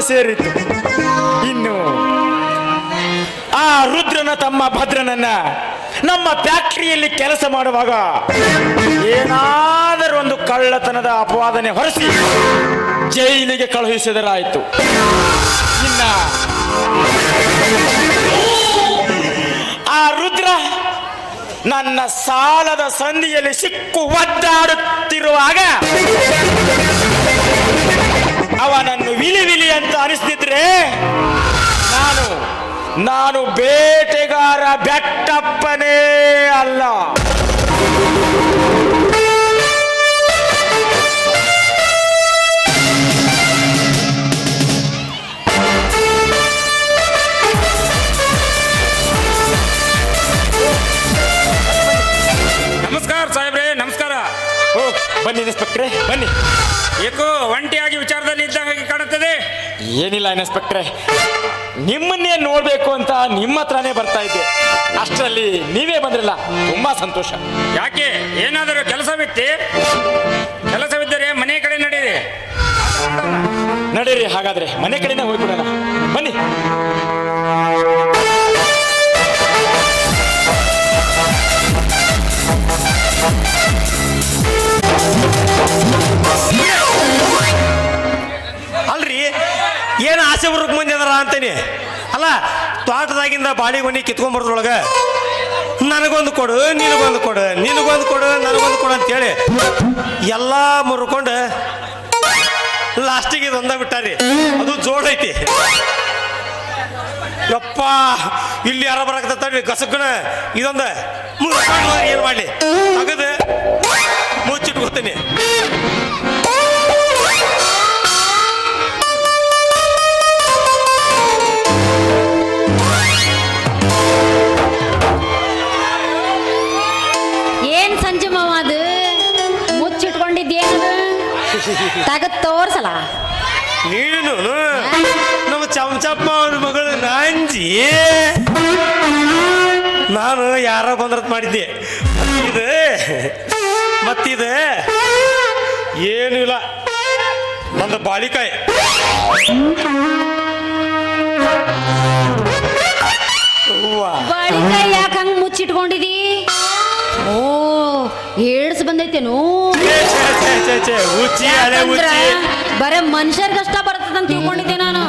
ಸೇರಿತು ಇನ್ನು ಆ ರುದ್ರನ ತಮ್ಮ ಭದ್ರನನ್ನ ನಮ್ಮ ಫ್ಯಾಕ್ಟರಿಯಲ್ಲಿ ಕೆಲಸ ಮಾಡುವಾಗ ಏನಾದರೂ ಒಂದು ಕಳ್ಳತನದ ಅಪವಾದನೆ ಹೊರಸಿ ಜೈಲಿಗೆ ಕಳುಹಿಸಿದರಾಯಿತು. ಇನ್ನ ಆ ರುದ್ರ ನನ್ನ ಸಾಲದ ಸಂಧಿಯಲ್ಲಿ ಸಿಕ್ಕು ಒದ್ದಾಡುತ್ತಿರುವಾಗ ಅವನನ್ನು ವಿಲಿ ವಿಲಿ ಅಂತ ಅನಿಸ್ತಿದ್ರೆ ನಾನು ನಾನು ಬೇಟೆಗಾರ ಬೆಟ್ಟಪ್ಪನೇ ಅಲ್ಲ. ಬನ್ನಿ ಇನ್ಸ್ಪೆಕ್ಟ್ರೆ ಬನ್ನಿ. ಏಕೋ ಒಂಟಿಯಾಗಿ ವಿಚಾರದಲ್ಲಿ ಇದ್ದ ಹಾಗೆ ಕಾಣುತ್ತದೆ? ಏನಿಲ್ಲ ಇನ್ಸ್ಪೆಕ್ಟ್ರೆ ನಿಮ್ಮನ್ನೇ ನೋಡ್ಬೇಕು ಅಂತ ನಿಮ್ಮ ಹತ್ರನೇ ಬರ್ತಾ ಇದ್ದೆ. ಅಷ್ಟರಲ್ಲಿ ನೀವೇ ಬಂದ್ರಲ್ಲ ತುಂಬಾ ಸಂತೋಷ. ಯಾಕೆ? ಏನಾದರೂ ಕೆಲಸವಿತ್ತೆ ಕೆಲಸವಿದ್ದರೆ ಮನೆ ಕಡೆ ನಡೀರಿ ನಡೀರಿ ಹಾಗಾದ್ರೆ ಮನೆ ಕಡೆನೇ ಹೋಗ್ಬಿಡೋಣ. ಬನ್ನಿ. ಅಲ್ರಿ, ಏನು ಆಸೆ ಬರೋಕ್ ಮುಂದೆ ಅದರ ಅಂತೀನಿ? ಅಲ್ಲ, ತೋಟದಾಗಿಂದ ಬಾಳಿಗೊನಿ ಕಿತ್ಕೊಂಬರ್ದ್ರೊಳಗ ನನಗೊಂದು ಕೊಡು, ನಿನಗೊಂದು ಕೊಡು ನಿನಗೊಂದು ಕೊಡು, ನನಗೊಂದು ಕೊಡು ಅಂತೇಳಿ ಎಲ್ಲ ಮುರ್ಕೊಂಡು ಲಾಸ್ಟಿಗೆ ಇದೊಂದ ಬಿಟ್ಟಾರಿ. ಅದು ಜೋಡೈತಿ ಯಪ್ಪ, ಇಲ್ಲಿ ಯಾರ ಬರಕತ್ತೀ ಗಸಗಣ ಇದೊಂದು ಏನ್ ಮಾಡ್ಲಿ? ತೆಗದು ನಾನು ಯಾರೋ ಬಂದ್ರತ್ ಮಾಡಿದ್ದೆ. ಇದು ಮತ್ತಿದೆ? ಏನೂ ಇಲ್ಲ. ನಂದು ಬಾಳಿಕಾಯಿ. ಬಾಳಿಕಾಯಿ ಬಳಿಕ ಯಾಕೆ ಹಂಗ್ ಮುಚ್ಚಿಟ್ಕೊಂಡಿದಿ? ಓ ಏಡ್ಸ್ ಬಂದೈತೇನು? ಬರೇ ಮನುಷ್ಯರ್ಗಷ್ಟ ಬರ್ತದಂತ ತಿಳ್ಕೊಂಡಿದ್ದೆ ನಾನು.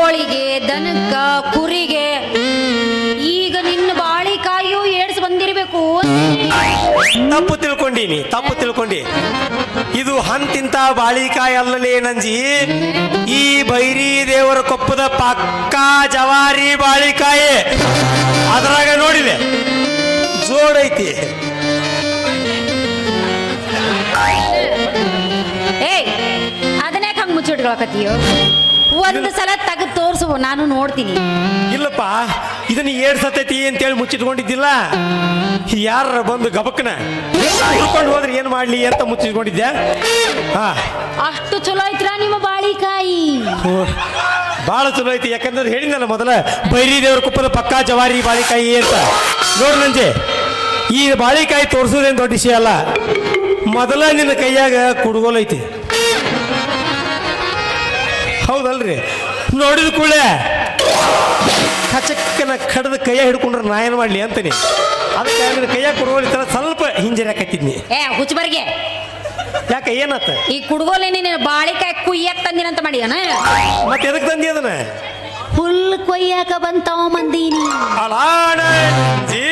ಕೋಳಿಗೆ ದನಕ್ಕ ಕುರಿಗೆ. ಈಗ ನಿನ್ನ ಬಾಳಿಕಾಯಿಯು ಏಡ್ಸ್ ಬಂದಿರಬೇಕು. ತಪ್ಪು ತಿಳ್ಕೊಂಡೀನಿ ತಪ್ಪು ತಿಳ್ಕೊಂಡಿ. ಇದು ಹಂತಿಂತ ಬಾಳಿಕಾಯಿ ಅಲ್ಲಲೇ ನಂಜಿ ಈ ಬೈರಿ ದೇವರ ಕೊಪ್ಪದ ಪಕ್ಕಾ ಜವಾರಿ ಬಾಳಿಕಾಯಿ ಅದ್ರಾಗ ನೋಡಿದೆ ಜೋಡೈತಿ ಏಯ್ ಅದನ್ನೇ ಹಂಗ ಮುಚ್ಚಿಟ್ಕೊಳಕತ್ತೀಯೋ? ಒಂದು ಸಲ ತೋರ್ಸು ನಾನು ನೋಡ್ತೀನಿ. ಇಲ್ಲಪ್ಪ ಇದನ್ನ ಏರ್ ಸತೈತಿ ಅಂತೇಳಿ ಮುಚ್ಚಿಟ್ಕೊಂಡಿದ್ದಿಲ್ಲ? ಯಾರ ಬಂದು ಗಬಕ್ನ ಹುಡ್ಕೊಂಡು ಹೋದ್ರೆ ಏನ್ ಮಾಡ್ಲಿ ಅಂತ ಮುಚ್ಚಿಟ್ಕೊಂಡಿದ್ದೆ? ಹಾ. ಅಷ್ಟು ಚಲೋ ಐತ್ರ ನಿಮ್ಮ ಬಾಳಿಕಾಯಿ? ಭಾಳ ಚಲೋ ಐತಿ ಯಾಕಂದ್ರೆ ಹೇಳಿದ್ನಲ್ಲ ಮೊದಲ ಬೈರಿ ದೇವ್ರ ಕುಪ್ಪದ ಪಕ್ಕಾ ಜವಾರಿ ಬಾಳಿಕಾಯಿ ಅಂತ. ನೋಡ್ ನಂಜೆ ಈ ಬಾಳಿಕಾಯಿ ತೋರಿಸೋದೇನು ದೊಡ್ಡ ವಿಷಯ ಅಲ್ಲ. ಮೊದಲ ನಿನ್ನ ಕೈಯಾಗ ಕುಡುಗೋಲೈತಿ ಹೌದಲ್ರಿ? ನೋಡಿದ ಕೂಡಲೇ ಕಚಕ್ಕನ ಕಡದ ಕೈಯ ಹಿಡ್ಕೊಂಡ್ರೆ ನಾ ಏನು ಮಾಡಲಿ ಅಂತೀನಿ. ಅದಕ್ಕೆ ಕೈಯ ಕೈಯಾಗ ತರ ಸ್ವಲ್ಪ ಹಿಂಜರಿಯಾಕತ್ತಿದ್ನಿ ಏ ಹುಚ್ಚಬರ್ಗೆ. ಯಾಕೆ ಏನತ್ತ? ಈ ಕುಡುಗೋಲೆ ನೀನು ಬಾಳಿಕಾಯಿ ಕುಯ್ಯಕ್ ತಂದಿನಂತ ಮಾಡಿಯನ? ಮತ್ತೆ ಎದಕ್ಕೆ ತಂದಿ ಅದನ್ನ? ಹುಲ್ಲು ಕೊಯ್ಯಾಕ ಬಂತಾವ ಮಂದೀನಿ. ಜಿ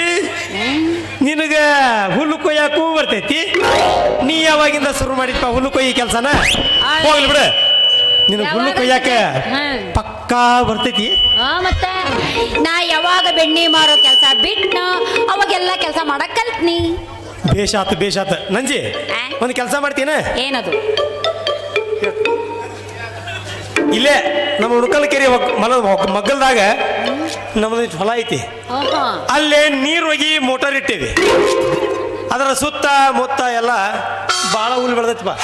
ನಿನಗ ಹುಲ್ಲು ಕೊಯ್ಯಾಕೂ ಬರ್ತೈತಿ? ನೀ ಯಾವಾಗಿಂದ ಶುರು ಮಾಡಿಪ್ಪ ಹುಲ್ಲು ಕೊಯ್ಯಿ ಕೆಲಸನ? ಹೋಗ್ಲಿ ಬಿಡು. ನಿನಗೆ ಹುಲ್ಲು ಕೊಯ್ಯಾಕೆ ಪಕ್ಕಾ ಬರ್ತೈತಿ? ಆ ಮತ್ತೆ? ನಾ ಯಾವಾಗ ಬೆಣ್ಣೆ ಮಾರೋ ಕೆಲಸ ಬಿಟ್ನ ಅವಾಗೆಲ್ಲ ಕೆಲಸ ಮಾಡಕ್ ಕಲ್ತ್ನಿ. ಬೇಷಾತ್ ಬೇಷಾತ್. ನಂಜಿ ಆ? ಒಂದು ಕೆಲಸ ಮಾಡ್ತೀನ? ಏನದು? ಇಲ್ಲೇ ನಮ್ಮ ಉಣಕಲ್ ಕೆರೆ ಒಗ್- ಮಲ ಮಗ್ಗಲ್ದಾಗ ನಮ್ಮದು ಹೊಲ ಐತಿ. ಅಲ್ಲೇ ನೀರು ಹೋಗಿ ಮೋಟಾರ್ ಇಟ್ಟಿವಿ. ಅದರ ಸುತ್ತ ಮುತ್ತ ಎಲ್ಲ ಭಾಳ ಹುಲ್ಲು ಬೆಳೆದೈತಿ ಬಾ.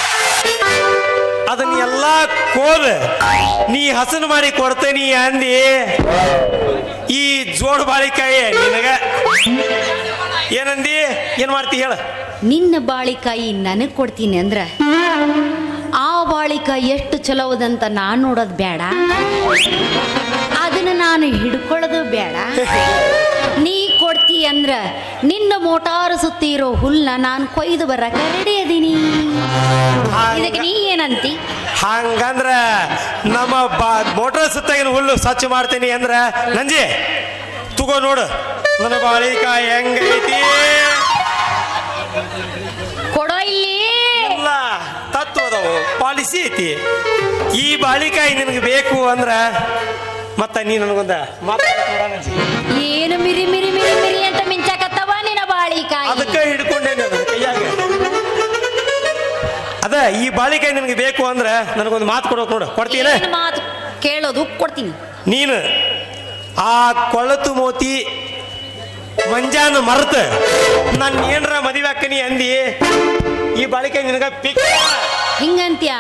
ಅದನ್ನ ಕೋದ, ನೀ ಹಸನ್ ಮಾಡಿ ಕೊಡ್ತೇನಿ ಅಂದಿ, ಈ ಜೋಡ್ ಬಾಳಿಕಾಯಿ ನಿನಗ. ಏನಂದಿ? ಏನ್ ಮಾಡ್ತಿ ಹೇಳ. ನಿನ್ನ ಬಾಳಿಕಾಯಿ ನನಗೆ ಕೊಡ್ತೀನಿ ಅಂದ್ರ, ಆ ಬಾಳಿಕಾಯಿ ಎಷ್ಟು ಚಲೋದಂತ ನಾನು ನೋಡೋದು ಬೇಡ ಅದನ್ನ ನಾನು ಹಿಡ್ಕೊಳ್ಳೋದು ಬೇಡ ನೀ ಕೊಡ್ತಿ ಅಂದ್ರ, ನಿನ್ನ ಮೋಟಾರು ಸುತ್ತಿ ಇರೋ ಹುಲ್ಲ ನಾನು ಕೊಯ್ದು ಬರಕ ರೆಡಿ ಅದೀನಿ. ಇದಕ್ಕೆ ನೀ ಏನಂತಿ ಹಂಗಂದ್ರೆ ನಮ್ಮ ಮೋಟರ್ ಸುತ್ತಾಗಿನ ಹುಲ್ಲು ಸ್ವಚ್ಛ ಮಾಡ್ತೀನಿ ಅಂದ್ರ ನಂಜಿ ತಗೋ ನೋಡು. ನನ್ನ ಬಾಳಿಕ ಹೆಂಗೈತಿ? ಕೊಡೋ ಇಲ್ಲಿ. ತತ್ವದವು ಪಾಲಿಸಿ ಐತಿ. ಈ ಬಾಳಿಕಾಯಿ ನಿನಗೆ ಬೇಕು ಅಂದ್ರ ಮತ್ತ ನೀ ನನಗೊಂದ ಏನು ಮಿರಿ ಮಿರಿ ಮಿರಿ ಮಿರಿ ಅಂತ ಮಿಂಚಾಕತ್ತವ ನಿನ್ನ ಬಾಳಿಕಾಯಿ? ಅದಕ್ಕೆ ಹಿಡ್ಕೊಂಡೇನೆ ಅದ ಈ ಬಾಳಿಕೆ ನಿನಗೆ ಬೇಕು ಅಂದ್ರೆ ನನಗೊಂದು ಮಾತು ಕೊಡೋಕೆ ನೋಡು. ಕೊಡ್ತೀನ? ಏನ್ ಮಾತು ಕೇಳೋದು? ಕೊಡ್ತೀನಿ. ನೀನು ಆ ಕೊಳತು ಮೋತಿ ಮಂಜಾನ ಮರ್ತ. ನಾನು ಏನರ ಮದುವೆ ಹಾಕನಿ ಅಂದಿ ಈ ಬಾಳಿಕೆ ನಿನಗ ಪಿಕ್ ಹಿಂಗಂತ್ಯಾ.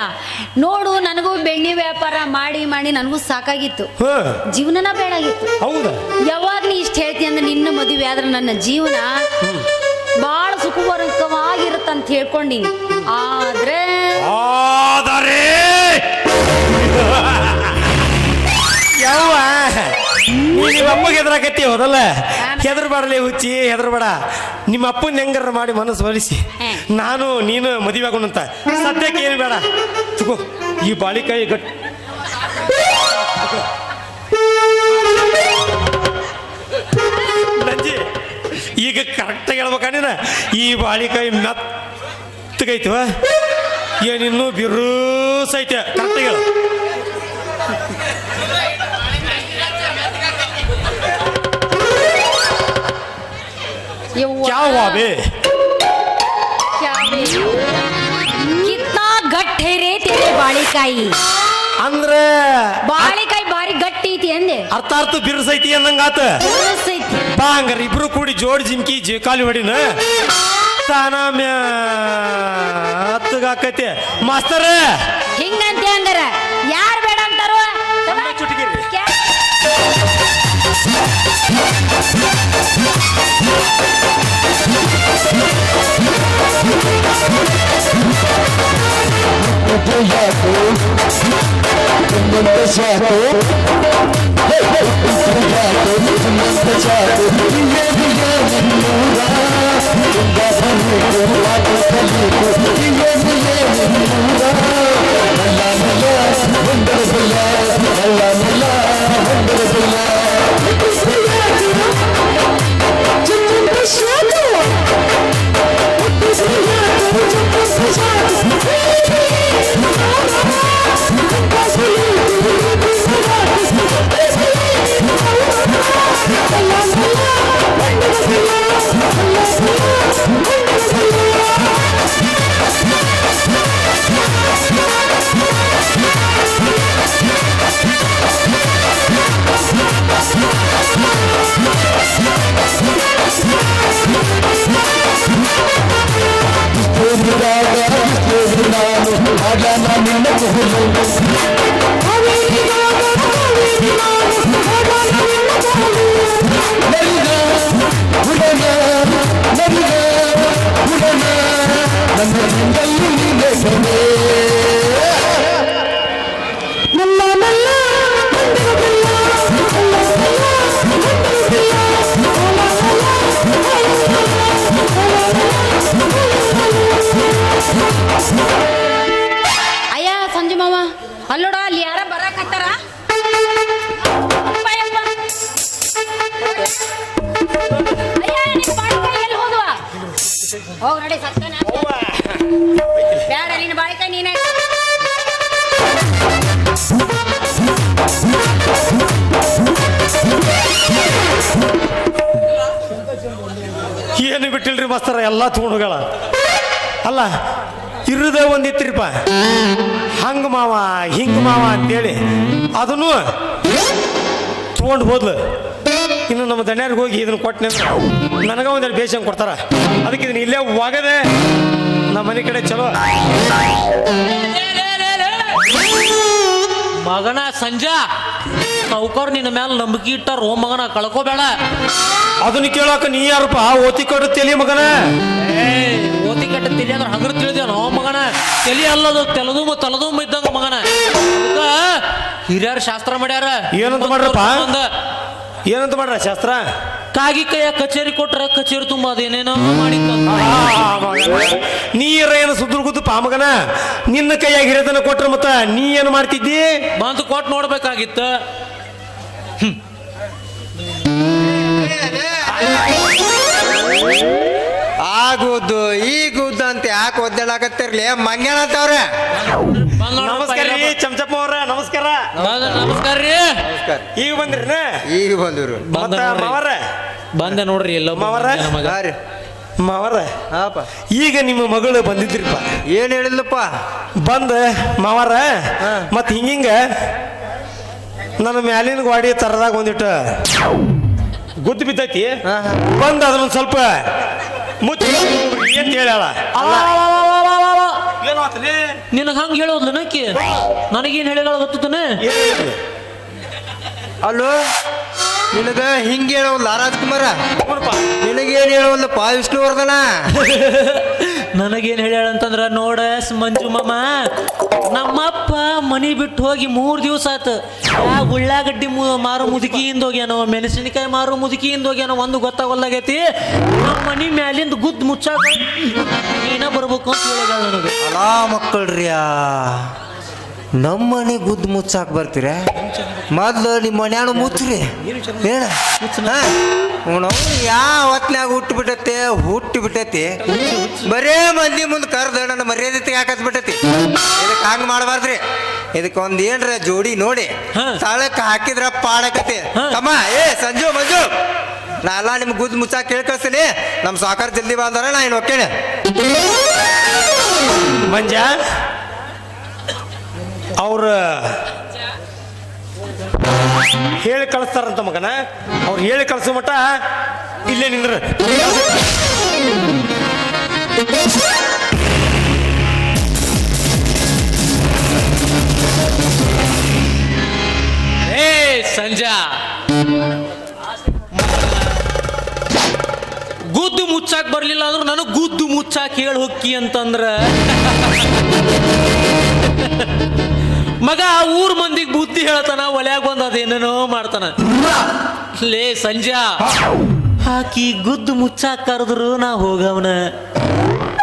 ನೋಡು ನನಗೂ ಬೆಣ್ಣೆ ವ್ಯಾಪಾರ ಮಾಡಿ ಮಾಡಿ ನನಗೂ ಸಾಕಾಗಿತ್ತು. ಹ್ಞೂ ಜೀವನನ ಬೇಡಾಗಿತ್ತು. ಹೌದಾ? ಯಾವಾಗ ನೀ ಇಷ್ಟ ಹೇಳ್ತಿ ಅಂದ್ರೆ ನಿನ್ನ ಮದುವೆ ಆದ್ರೆ ನನ್ನ ಜೀವನ? ಬಹಳ ಸುಖವರ್ಗವಾಗಿರುತ್ತಂತ ಹೇಳ್ಕೊಂಡಿನಿ. ಆದ್ರೆ ಆದರೆ ಯಾವ ನಿಮ್ಮ ಅಪ್ಪಗೆ ಹೆದರಾಕತ್ತಿ ಹೌದಲ್ಲ? ಹೆದರ್ಬಾಡಲೇ ಹುಚ್ಚಿ ಹೆದರ್ಬೇಡ. ನಿಮ್ಮ ಅಪ್ಪನ ಹೆಂಗಾರ ಮಾಡಿ ಮನಸ್ಸು ಒಲಿಸಿ. ನಾನು ನೀನು ಮದುವೆ ಆಗೋಣಂತ. ಸದ್ಯಕ್ಕೆ ಏನು ಬೇಡ. ತಗೋ ಈ ಬಾಳಿಕಾಯಿ ಗಟ್ ಈಗ ಕರೆಕ್ಟಾಗಿ ಹೇಳ್ಬೇಕ ನೀನು ಈ ಬಾಳಿಕಾಯಿ ಮೆತ್ತಗೈತವ? ಏನಿನ್ನೂ ಬಿರುಸೈತೆ ಐತೆ. ಕರೆಕ್ಟ್ ಯಾವ ಬಾಳಿಕಾಯಿ ಅಂದ್ರೆ ಬಾಳಿಕಾಯಿ ಬಾರಿ ಗಟ್ಟಿ ಐತಿ ಅಂದೆ. ಅರ್ಥ ಅರ್ಥ ಬಿರುಸೈತಿ ಅಂದಂಗಾತ ಬಾ ಹಂಗಾರ ಇಬ್ರು ಕೂಡಿ ಜೋಡಿ ಜಿಂಕಿ ಜೇಕಾಲಿ ಹೊಡಿನ ತಾನ ಮ್ಯಾತ್ಗಾಕೈತೆ ಮಾಸ್ತರ ಹಿಂಗಂತೆ ಹಂಗಾರ ಯಾರು ಬೇಡ ಅಂತಾರೋ मंद जाते तुम जाते तुम अल्लाह अल्लाह वंदर ಎಲ್ಲ ತೂಣುಗಳ ಅಲ್ಲ, ಇರುದ ಒಂದಿತ್ರಿಪ್ಪ ಹಂಗ ಮಾವ, ಹಿಂಗ ಮಾವ ಅಂತೇಳಿ ಅದನ್ನು ತೊಗೊಂಡು ಹೋದ್ಲು. ಇನ್ನು ನಮ್ಮ ದಣ್ಯಾರಿಗೆ ಹೋಗಿ ಇದನ್ನ ಕೊಟ್ಟನೆ ನನಗ ಒಂದೆರಡು ಬೇಷಂಗ್ ಕೊಡ್ತಾರ. ಅದಕ್ಕೆ ಇದನ್ನ ಇಲ್ಲೇ ಒಗದೆ. ನಮ್ಮ ಮನೆ ಕಡೆ ಚಲೋ. ಮಗನ ಸಂಜಾ ಸಾವುಕಾರ ನಿನ್ನ ಮೇಲೆ ನಂಬಿಕೆ ಇಟ್ಟಾರ ಓ ಮಗನ ಕಳ್ಕೋಬೇಡ. ಅದನ್ನ ಕೇಳಾಕ ನೀ ಯಾರಪ್ಪ? ಓತಿ ಕೊಡು ತೆಲಿ ಮಗನ? ಏ ಓತಿ ಕಟ್ಟ ತಿಳಿ ಅಂದ್ರೆ ಹಗರ್ ತಿಳಿದೇನೋ ಮಗನ? ತಲಿ ಅಲ್ಲದು ತೆಲದುಂಬ ತಲದುಂಬ ಇದ್ದಂಗ ಮಗನ. ಅದಕ್ಕ ಹಿರಿಯರು ಶಾಸ್ತ್ರ ಮಾಡ್ಯಾರ. ಏನಂತ ಮಾಡ್ರಪ್ಪ? ಒಂದ ಏನಂತ ಮಾಡ್ರ ಶಾಸ್ತ್ರ? ಕಾಗಿ ಕೈಯ ಕಚೇರಿ ಕೊಟ್ರ ಕಚೇರಿ ತುಂಬ ಅದೇನೇನೋ ಮಾಡಿತ್ತಂತ ಆ, ಮಗನ. ನೀರ ಏನು ಮಗನ? ನಿನ್ನ ಕೈಯಾಗ ಹಿರಿಯದನ್ನ ಕೊಟ್ರ ಮತ್ತ ನೀ ಏನು ಮಾಡ್ತಿದ್ದಿ? ಬಂದು ಕೊಟ್ಟು ನೋಡ್ಬೇಕಾಗಿತ್ತು. ಆಗುದ್ದು ಈಗುದ್ದು ಅಂತ ಯಾಕೆ ಒದ್ದಾಡಕತ್ತಿರ್ಲಿ? ಮಂಗ್ಯಾನಂತವ್ರೆ ನಮಸ್ಕಾರ ರೀ ಚಮಚಪ್ಪ ಅವ್ರ ನಮಸ್ಕಾರ. ನಮಸ್ಕಾರ ರೀ. ನಮಸ್ಕಾರ. ಈಗ ಬಂದ್ರಿ ಈಗ ಬಂದಿರು ಮತ್ತ ಬಂದ ನೋಡ್ರಿ. ಮಾವರ? ಬಂದೆ ನೋಡ್ರಿ ಎಲ್ಲ ಮಾವರ? ಹಾ ರೀ. ಮಾವರ? ಹಾಪ. ಈಗ ನಿಮ್ಮ ಮಗಳು ಬಂದಿದ್ರಿಪ್ಪ. ಏನ್ ಹೇಳಿಲ್ಲಪ್ಪ ಬಂದ ಮಾವರ? ಮತ್ತೆ ಮತ್ ಹಿಂಗಿಂಗ ನನ್ನ ಮ್ಯಾಲಿನ ಗಾಡಿ ತರದಾಗ ಒಂದಿಟ್ಟು. ಗುದ್ದು ಬಿದ್ದೈತಿ. ಬಂದ ಅದನ್ನ ಸ್ವಲ್ಪ ಮುಚ್ಚಿ. ಅಂತ ಹೇಳ್ಯಾಳ? ನಿನಗೆ ಹಂಗೆ ಹೇಳೋದ್ಲ ನಕ್ಕಿ ನನಗೇನು ಹೇಳಿಗಳ ಗೊತ್ತಾನೆ ಅಲ್ಲೋ ನಿನಗ ಹಿಂಗ ಹೇಳವಲ್ಲ ರಾಜ್ಕುಮಾರ ನಿನಗೇನ್ ಹೇಳವಲ್ಲಪ್ಪ ವಿಷ್ಣುವರ್ಧನ? ನನಗೇನು ಹೇಳ್ಯಾಳ ಅಂತಂದ್ರ ನೋಡ ಮಂಜು ಮಾಮ, ನಮ್ಮಪ್ಪ ಮನಿ ಬಿಟ್ಟು ಹೋಗಿ ಮೂರು ದಿವಸ ಆತು ಆ ಉಳ್ಳಾಗಡ್ಡಿ ಮಾರು ಮುದುಕಿಯಿಂದ ಹೋಗ್ಯಾನೋ, ಮೆಣಸಿನಕಾಯಿ ಮಾರು ಮುದುಕಿಯಿಂದ ಹೋಗ್ಯಾನೋ, ಒಂದು ಗೊತ್ತಾಗಲ್ಲಾಗೈತಿ. ನಮ್ಮ ಮನಿ ಮ್ಯಾಲಿಂದ ಗುದ್ದು ಮುಚ್ಚಾಕ ನೀನ ಬರ್ಬೇಕು ಅಂತ ಹೇಳಿದ ನನಗೆ. ಅಲಾ ಮಕ್ಕಳ್ರಿಯಾ. ನಮ್ಮ ಮನೆ ಗುದ್ದು ಮುಚ್ಚಾಕ್ ಬರ್ತೀರ? ಮೊದ್ಲು ನಿಮ್ಮ ಮನ್ಯಾನು ಮುಚ್ಚ್ರಿ ಹೇಳ ಯಾವ ಹೊತ್ನಾಗ ಹುಟ್ಟು ಬಿಟ್ಟತಿ ಹುಟ್ಟು ಬಿಟ್ಟತಿ ಬರೇ ಮಂದಿ ಮುಂದೆ ಕರ್ದು ನನ್ನ ಮರ್ಯಾದೆ ಹಾಕತ್ ಬಿಟ್ಟತಿ ಇದಕ್ಕೆ ಹಂಗೆ ಮಾಡಬಾರ್ದ್ರಿ. ಇದಕ್ಕೆ ಒಂದ್ ಏನ್ರ ಜೋಡಿ ನೋಡಿ. ತಳಕ್ಕೆ ಹಾಕಿದ್ರ ಪಾಡಕತಿ. ತಮ್ಮ ಏ ಸಂಜು ಮಂಜು. ನಾ ಎಲ್ಲ ನಿಮ್ಗೆ ಗುದ್ದು ಮುಚ್ಚಾಕ್ ಕೇಳಿ ನಮ್ ನಮ್ಮ ಸಾಕಾರ ಜಲ್ದಿ ಬಂದಾರ ನಾ ಏನು ಓಕೆ ಮಂಜ ಅವ್ರ ಹೇಳಿ ಕಳಿಸ್ತಾರಂತ ಮಗನ? ಅವ್ರು ಹೇಳಿ ಕಳಿಸೋ ಮಟ್ಟ ಇಲ್ಲೇ ನಿಂದ್ರ. ಏ, ಸಂಜಾ. ಗುದ್ದು ಮುಚ್ಚಾಕ್ ಬರ್ಲಿಲ್ಲ ಅಂದ್ರೆ ನನಗ್ ಗುದ್ದು ಮುಚ್ಚಾಕ್ ಹೇಳಿ ಹೊಕ್ಕಿ ಅಂತಂದ್ರ. ಮಗ ಆ ಊರ್ ಮಂದಿಗೆ ಬುದ್ಧಿ ಹೇಳ್ತಾನ, ಒಲ್ಯಾಗ ಬಂದ ಅದೇನೇನೋ ಮಾಡ್ತಾನ. ಲೇ ಸಂಜಾ, ಆಕಿ ಗುದ್ದು ಮುಚ್ಚ ಕರೆದ್ರು ನಾ ಹೋಗವನ.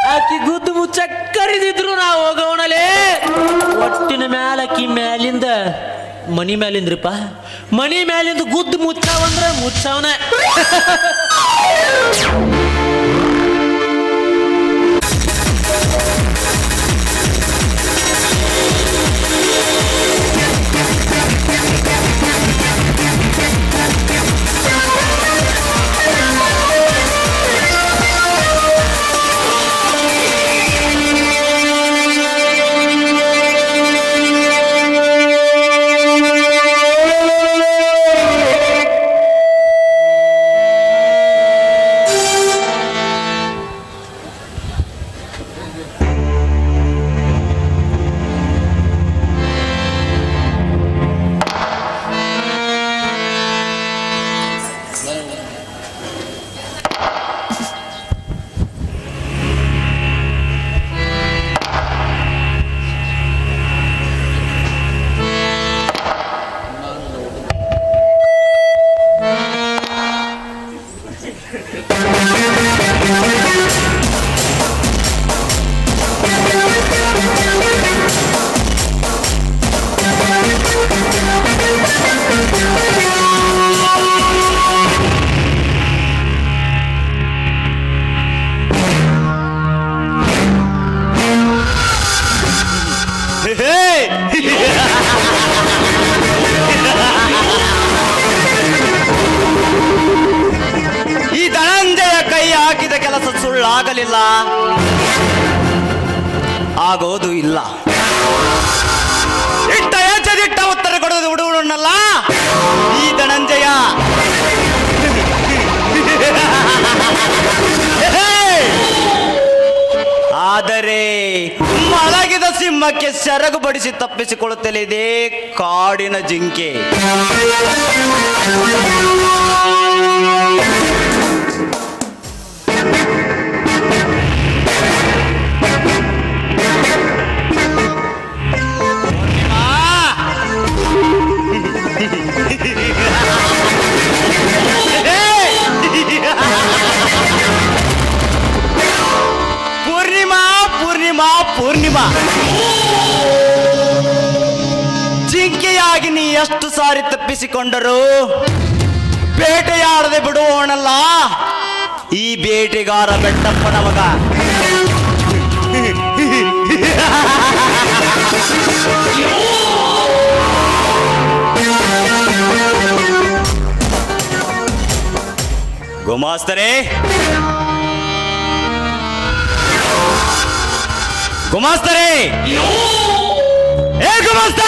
ಹಾಕಿ ಗುದ್ದು ಮುಚ್ಚ ಕರೆದಿದ್ರು ನಾ ಹೋಗವನಲೇ ಒಟ್ಟಿನ ಮ್ಯಾಲ ಆಕಿ ಮ್ಯಾಲಿಂದ, ಮನಿ ಮ್ಯಾಲಿಂದ್ರಿಪ್ಪ. ಮನಿ ಮ್ಯಾಲಿಂದ ಗುದ್ದು ಮುಚ್ಚಾವಂದ್ರ ಮುಚ್ಚಾವನ. ಸುಳ್ಳಾಗಲಿಲ್ಲ ಆಗೋದು ಇಲ್ಲ. ಇಟ್ಟ ಎಚ್ಚದಿಟ್ಟ ಉತ್ತರ ಕೊಡೋದು ಹುಡುಗನಲ್ಲ. ಈ ಧನಂಜಯ. ಆದರೆ ಮಲಗಿದ ಸಿಂಹಕ್ಕೆ ಸೆರಗು ಬಡಿಸಿ ತಪ್ಪಿಸಿಕೊಳ್ಳುತ್ತಲಿದೆ ಕಾಡಿನ ಜಿಂಕೆ. ಎಷ್ಟು ಸಾರಿ ತಪ್ಪಿಸಿಕೊಂಡರು? ಬೇಟೆಯಾಡದೆ ಬಿಡುವೋಣಲ್ಲ ಈ ಬೇಟೆಗಾರ ಬೆಟ್ಟಪ್ಪನ ನಮಗ ಗುಮಾಸ್ತರೇ. ಗುಮಾಸ್ತರೇ. ಏ ಗುಮಾಸ್ತ!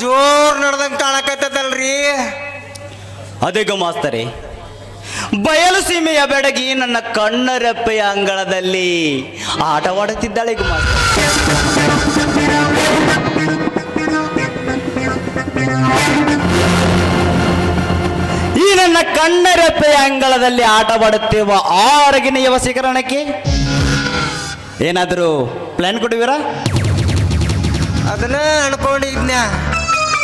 ಜೋರ್ ನಡ್ದಂಗ್ ಕಾಣಕತ್ತದಲ್ರಿ ಅದೇ ಗುಮಾಸ್ತರೇ ಬಯಲು ಸೀಮೆಯ ಬೆಡಗಿ ನನ್ನ ಕಣ್ಣರೆಪ್ಪೆಯ ಅಂಗಳದಲ್ಲಿ ಆಟವಾಡುತ್ತಿದ್ದಾಳೆ ಈ ನನ್ನ ಕಣ್ಣರೆಪ್ಪೆಯ ಅಂಗಳದಲ್ಲಿ ಆಟವಾಡುತ್ತಿರುವ ಆರಗಿನ ಯವಸೀಕರಣಕ್ಕೆ ಏನಾದರೂ ಪ್ಲಾನ್ ಕೊಡುವಿರಾ? ಅದನ್ನ ಅನ್ಕೊಂಡಿದ್ನ್ಯಾ?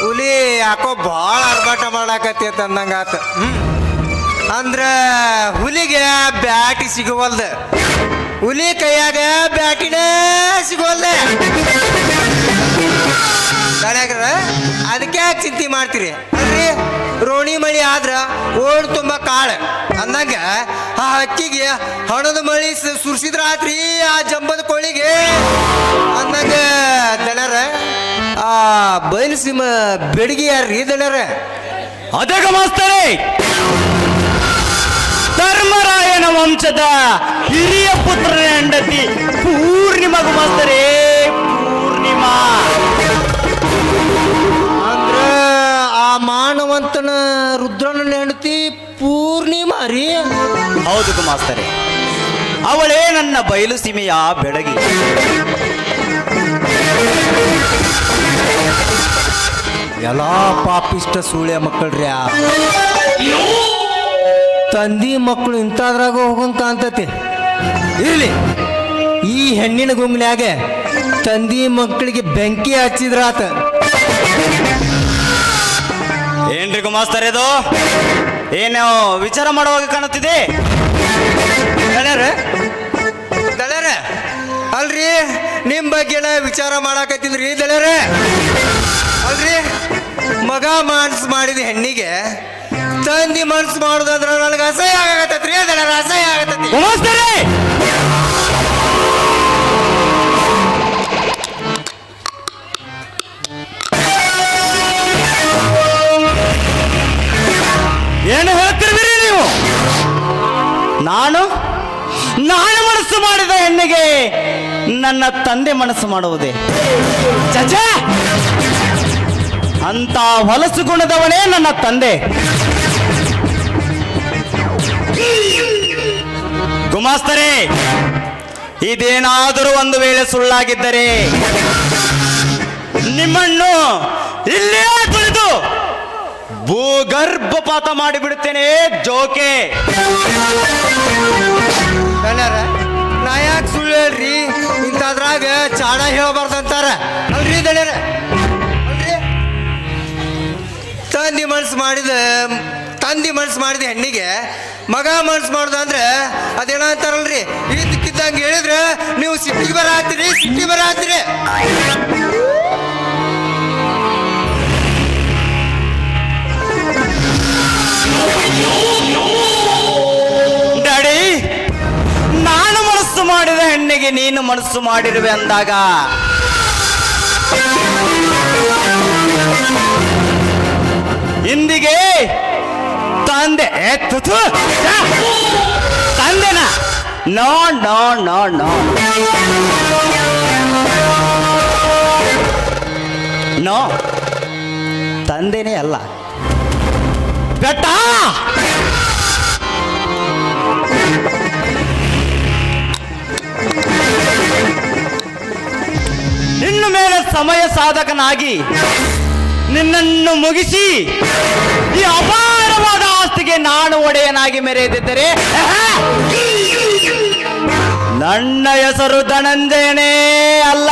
ಹುಲಿ ಯಾಕೋ ಭಾಳ ಅರ್ಭಟ ಮಾಡಾಕತಿ ಅಂದಂಗ ಆತ. ಹ್ಮ್. ಅಂದ್ರ ಹುಲಿಗೆ ಬ್ಯಾಟಿ ಸಿಗುವಲ್ದ. ಹುಲಿ ಕೈಯಾಗ ಬ್ಯಾಟಿನ ಸಿಗುವಲ್ದೆ. ದಳ್ಯಾಗ್ರ ಅದಕ್ಕೆ ಚಿಂತೆ ಮಾಡ್ತೀರಿ? ಅಲ್ರಿ, ರೋಣಿ ಮಳಿ ಆದ್ರ ಓಡ್ ತುಂಬ ಕಾಳು. ಅಂದಂಗ ಆ ಹಕ್ಕಿಗೆ ಹಣದ ಮಳಿ ಸುರಿಸಿದ್ರ ಆತ್ರಿ ಆ ಜಂಬದ ಕೋಳಿಗೆ. ಅಂದಂಗ ಆ ಬಯಲುಸೀಮ ಬೆಡಗಿ ಯಾರ್ರಿ ದಳ್ಯಾರ ಅದೇ ಮಾಸ್ತರೇ ಧರ್ಮರಾಯನ ವಂಶದ ಹಿರಿಯ ಪುತ್ರನ ಹೆಂಡತಿ ಪೂರ್ಣಿಮಾ ಗುಮಾಸ್ತರೇ ಪೂರ್ಣಿಮಾ. ಅಂದ್ರ ಆ ಮಾನವಂತನ ರುದ್ರನ ಹೆಂಡತಿ ಪೂರ್ಣಿಮಾ ರೀ. ಹೌದು ಗುಮಾಸ್ತರೇ ಅವಳೇ ನನ್ನ ಬಯಲು ಸೀಮೆಯ ಬೆಡಗಿ. ಎಲ್ಲ ಪಾಪಿಷ್ಟ ಸುಳ್ಯ ಮಕ್ಕಳ್ರಿ. ಆ ತಂದಿ ಮಕ್ಕಳು ಇಂಥದ್ರಾಗ ಹೋಗಂಗೆ ಕಾಣ್ತತಿ. ಇರ್ಲಿ ಈ ಹೆಣ್ಣಿನ ಗುಂಗ್ನ್ಯಾಗ ತಂದಿ ಮಕ್ಕಳಿಗೆ ಬೆಂಕಿ ಹಚ್ಚಿದ್ರಾತ ಏನ್ರಿ ಗುಮಾಸ್ತಾರೆ ಇದು? ಏನು ವಿಚಾರ ಮಾಡುವಾಗ ಕಾಣುತ್ತಿದೆ? ದಳ್ಯಾರ ಅಲ್ರಿ ನಿಮ್ ಬಗ್ಗೆನ ವಿಚಾರ ಮಾಡಾಕತ್ತಿದ್ರಿ ದಳ್ಯಾರ. ಅಲ್ರಿ ಮಗ ಮಾನ್ಸ್ ಮಾಡಿದ ಹೆಣ್ಣಿಗೆ, ತಂದಿ ಮನ್ಸ್ ಮಾಡೋದಂದ್ರ ನನಗೆ ಅಸಹ್ಯ ಆಗತ್ತೈತ್ರಿ ದಳ್ಯಾರ ಅಸಹ್ಯ ಆಗತ್ತೀ. ಏನು ಹೇಳ್ತಿರ್ತೀರಿ ನೀವು? ನಾನು? ನಾನು ಮನಸ್ಸು ಮಾಡಿದ ಹೆಣ್ಣಿಗೆ ನನ್ನ ತಂದೆ ಮನಸ್ಸು ಮಾಡುವುದೇ? ಚಚ ಅಂತ ಹೊಲಸು ಗುಣದವನೇ ನನ್ನ ತಂದೆ. ಗುಮಾಸ್ತರೇ, ಇದೇನಾದರೂ ಒಂದು ವೇಳೆ ಸುಳ್ಳಾಗಿದ್ದರೆ ನಿಮ್ಮನ್ನು ಇಲ್ಲೇ ತುಳಿದು ಭೂಗರ್ಭಪಾತ ಮಾಡಿಬಿಡುತ್ತೇನೆ ಜೋಕೆ. ಮಾಡಿದ, ತಂದಿ ಮನ್ಸು ಮಾಡಿದ ಹೆಣ್ಣಿಗೆ, ಮಗ ಮನ್ಸು ಮಾಡುದ ಅಂದ್ರೆ ಅದೇನೋ ಅಂತಾರಲ್ರಿ ಹೇಳಿದ್ರೆ ನೀವು ಸಿಟ್ಟಿ ಬರ ಸಿಟ್ಟಿ ಬರ ಹಾಕ್ತೀರಿ ನಾನು ಮನಸ್ಸು ಮಾಡಿದ ಹೆಣ್ಣಿಗೆ ನೀನು ಮನಸ್ಸು ಮಾಡಿರುವೆ ಅಂದಾಗ ಇಂದಿಗೆ ತಂದೆ! ತಂದೆನ. No no no no. No. ತಂದೆನೇ ಅಲ್ಲ. ಬೆಟ್ಟ. ಇನ್ನು ಮೇಲೆ ಸಮಯ ಸಾಧಕನಾಗಿ ನಿನ್ನನ್ನು ಮುಗಿಸಿ ಈ ಅಪಾರವಾದ ಆಸ್ತಿಗೆ ನಾನು ಒಡೆಯನಾಗಿ ಮೆರೆಯದಿದ್ದರೆ ನನ್ನ ಹೆಸರು ಧನಂಜಯನೇ ಅಲ್ಲ.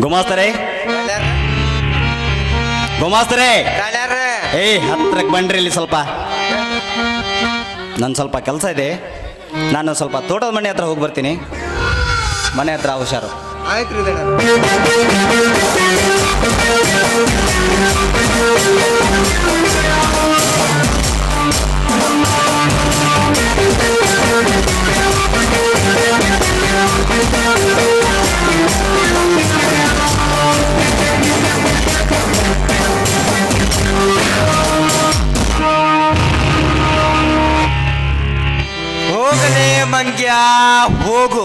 ಗುಮಾಸ್ತರೇ ಗುಮಾಸ್ತರೇ! ಏ ಹತ್ರಕ್ಕೆ ಬನ್ರಿ ಇಲ್ಲಿ ಸ್ವಲ್ಪ. ನನ್ನ ಸ್ವಲ್ಪ ಕೆಲಸ ಇದೆ. ನಾನು ಸ್ವಲ್ಪ ತೋಟದ ಮನೆ ಹತ್ರ ಹೋಗಿ ಬರ್ತೀನಿ. ಮನೆ ಹತ್ರ ಹುಷಾರು. ಆಯ್ತು ರೀ ಹೋಗಲೇ ಮಂಗ್ಯ ಹೋಗು.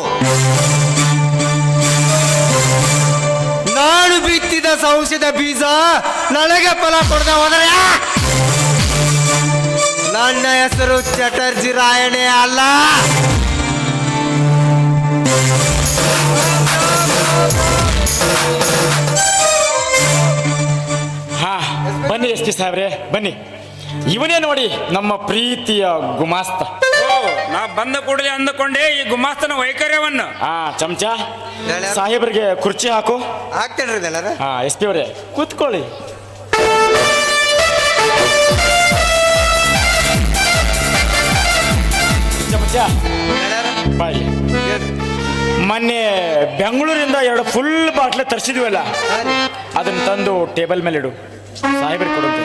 ನಾನು ಬಿತ್ತಿದ ಸಂಸದ ಬೀಜ, ನನಗೆ ಫಲ ಕೊಡದ ಹೋದರೆ ನನ್ನ ಹೆಸರು ಚಟರ್ಜಿ ರಾಯಣೆ ಅಲ್ಲ. ಹಾ, ಬನ್ನಿ ಎಸ್ ಪಿ ಸಾಹೇಬ್ರೆ, ಬನ್ನಿ. ಇವನೇ ನೋಡಿ ನಮ್ಮ ಪ್ರೀತಿಯ ಗುಮಾಸ್ತ. ಬಂದ ಕೂಡಲೇ ಅಂದುಕೊಂಡೆ ಈ ಗುಮಾಸ್ತನ ವೈಖರ್ಯವನ್ನು ಆ ಚಮಚ ಸಾಹೇಬರಿಗೆ ಕುರ್ಚಿ ಹಾಕು. ಹಾಕ್ತೇನೆ ಹಾ ಎಸ್ ಪಿ ಅವರೇ ಕೂತ್ಕೊಳ್ಳಿ. ಚಮಚ. ಬಾಯ್. ಮೊನ್ನೆ ಬೆಂಗಳೂರಿಂದ ಎರಡು ಫುಲ್ ಬಾಟ್ಲೆ ತರಿಸಿದ್ವಲ್ಲ ಅದನ್ನ ತಂದು ಟೇಬಲ್ ಮೇಲೆ ಇಡು ಸಾಹೇಬ್ರಿಗೆ ಕೊಡುತ್ತೆ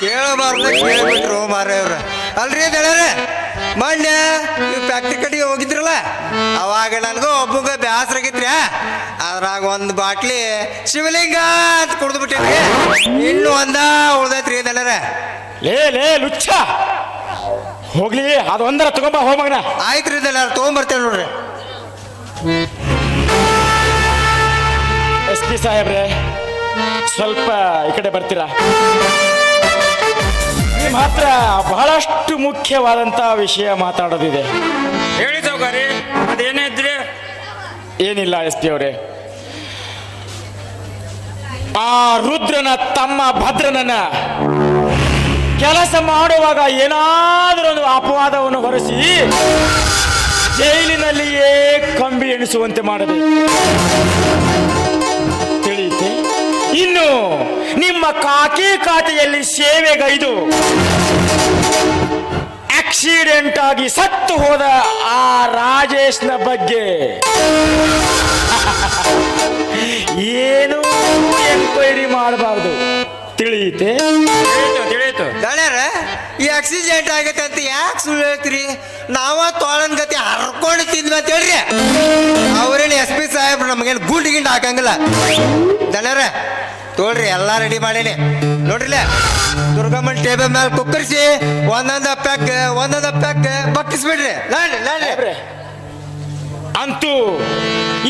ಕೇಳಬಾರ್ದು ಕೇಳ್ಬಿಟ್ರು ಮಾರೇವ್ರ ಅಲ್ರಿ ಗೆಳೆಯರ ಮೊನ್ನೆ ನೀವು ಫ್ಯಾಕ್ಟ್ರಿ ಕಡೆಗೆ ಹೋಗಿದ್ರಲ್ಲ ಅವಾಗ ನನಗೂ ಒಬ್ಬಗ ಆಗಿತ್ರಿ ಅದ್ರಾಗ ಒಂದು ಬಾಟ್ಲಿ ಶಿವಲಿಂಗ ಅಂತ ಕುಡ್ದು ಬಿಟ್ಟಿದ್ರಿ. ಇನ್ನು ಒಂದ ಉಳ್ದೈತ್ರಿ ಗೆಳೆಯರ ಲೇ ಲೇ ಲುಚ್ಚ. ಹೋಗ್ಲಿ ಅದು ಒಂದರ ತಗೊಂಬ ಹೋಮಗನ ಆಯ್ತು ರೀ ದಳರ ತೊಗೊಂಬರ್ತೇವೆ ನೋಡ್ರಿ. ಎಸ್ ಪಿ ಸಾಹೇಬ್ರೆ ಸ್ವಲ್ಪ ಈ ಕಡೆ ಬರ್ತೀರಾ? ನಿಮ್ಮ ಹತ್ರ ಬಹಳಷ್ಟು ಮುಖ್ಯವಾದಂತಹ ವಿಷಯ ಮಾತಾಡೋದಿದೆ. ಹೇಳಿ ಸೌಕರಿ ಅದೇನೇ ಇದ್ರೆ? ಏನಿಲ್ಲ ಎಸ್ ಪಿ ಅವರೇ. ಆ ರುದ್ರನ ತಮ್ಮ ಭದ್ರನನ್ನ ಕೆಲಸ ಮಾಡುವಾಗ ಏನಾದರೂ ಒಂದು ಅಪವಾದವನ್ನು ಹೊರಸಿ ಜೈಲಿನಲ್ಲಿಯೇ ಕಂಬಿ ಎಣಿಸುವಂತೆ ಮಾಡಬೇಕು. ತಿಳಿಯುತ್ತೆ? ಇನ್ನು ನಿಮ್ಮ ಕಾಕಿ ಖಾತೆಯಲ್ಲಿ ಸೇವೆಗೈದು ಆಕ್ಸಿಡೆಂಟ್ ಆಗಿ ಸತ್ತು ಹೋದ ಆ ರಾಜೇಶ್ನ ಬಗ್ಗೆ. ಏನು ಎನ್ಕ್ವೈರಿ ಮಾಡಬಾರ್ದು. ತಿಳಿಯುತ್ತೆ? ತಿಳಿಯಿತು ತಿಳಿಯಿತು. ದಳ್ಯಾರ ಈ ಆಕ್ಸಿಡೆಂಟ್ ಆಗೈತೆ ಅಂತ ಯಾಕೆ ಸುಳ್ಳು ಹೇಳ್ತೀರಿ? ನಾವ ತೋಳನ್ ಗತಿ ಹರ್ಕೊಂಡು ತಿಂದ್ವಿ ಅಂತ ಹೇಳ್ರಿ. ಅವ್ರೇನು ಎಸ್ ಪಿ ಸಾಹೇಬ್ರು ನಮಗೇನು ಗುಂಡ್ ಗಿಂಡ್ ಹಾಕಂಗಿಲ್ಲ. ದಳ್ಯಾರ ತೋಳ್ರಿ ಎಲ್ಲ ರೆಡಿ ಮಾಡೀನಿ. ನೋಡ್ರಿಲ್ಲ ದುರ್ಗಮ್ಮನ್ ಟೇಬಲ್ ಮೇಲೆ ಕುಕ್ಕರಿಸಿ ಒಂದೊಂದು ಪ್ಯಾಕ್ ಒಂದೊಂದು ಪ್ಯಾಕ್ ಬಕ್ಕಿಸ್ಬಿಡ್ರಿ. ಲಾಡ್ರಿ ಲಾಡ್ರಿ. ಅಂತೂ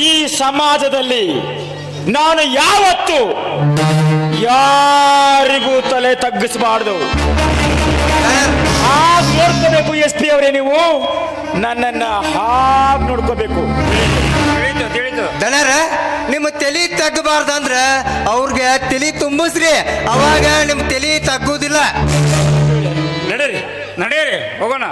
ಈ ಸಮಾಜದಲ್ಲಿ ನಾನು ಯಾವತ್ತು ಯಾರಿಗೂ ತಲೆ ತಗ್ಗಿಸಬಾರ್ದು. ಹಾಗೆ ನೋಡ್ಕೋಬೇಕು ಎಸ್ ಪಿ ಅವರೇ ನೀವು. ನನ್ನನ್ನು ಹಾಗೆ ನೋಡ್ಕೋಬೇಕು. ದನರ ನಿಮ್ಮ ತಲಿ ತಗ್ಗಬಾರ್ದಂದ್ರ ಅವ್ರಿಗೆ ತಲೆ ತುಂಬಿಸ್ರಿ. ಅವಾಗ ನಿಮ್ಮ ತಲೆ ತಗ್ಗುದಿಲ್ಲ. ನಡೀರಿ ನಡೀರಿ ಹೋಗೋಣ.